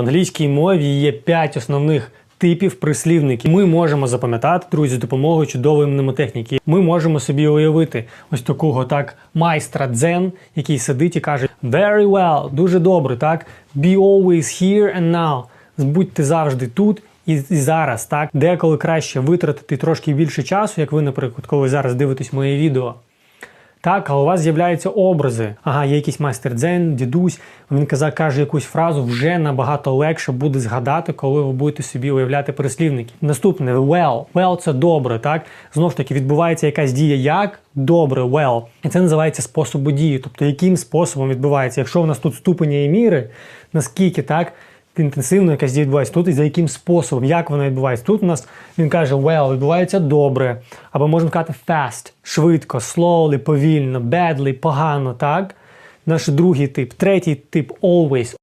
Англійській мові є 5 основних типів прислівників. Ми можемо запам'ятати, друзі, з допомогою чудової мнемотехніки. Ми можемо собі уявити ось такого так майстра дзен, який сидить і каже Very well, дуже добре, так? Be always here and now. Будьте завжди тут. І, і зараз, так, деколи краще витратити трошки більше часу, як ви, наприклад, коли зараз дивитесь моє відео. Так, а у вас з'являються образи. Ага, є якийсь майстер дзен, дідусь. Він казав, каже якусь фразу, вже набагато легше буде згадати, коли ви будете собі уявляти прислівники. Наступне well. Well – це добре, так? Знову ж таки, відбувається якась дія як добре, well. І це називається способу дії. Тобто, яким способом відбувається. Якщо у нас тут ступеня і міри, наскільки так. Інтенсивно якась дія відбувається тут і за яким способом, як вона відбувається. Тут у нас він каже well, відбувається добре. Або можемо сказати fast, швидко, slowly, повільно, badly, погано, так? Наш другий тип. Третій тип always,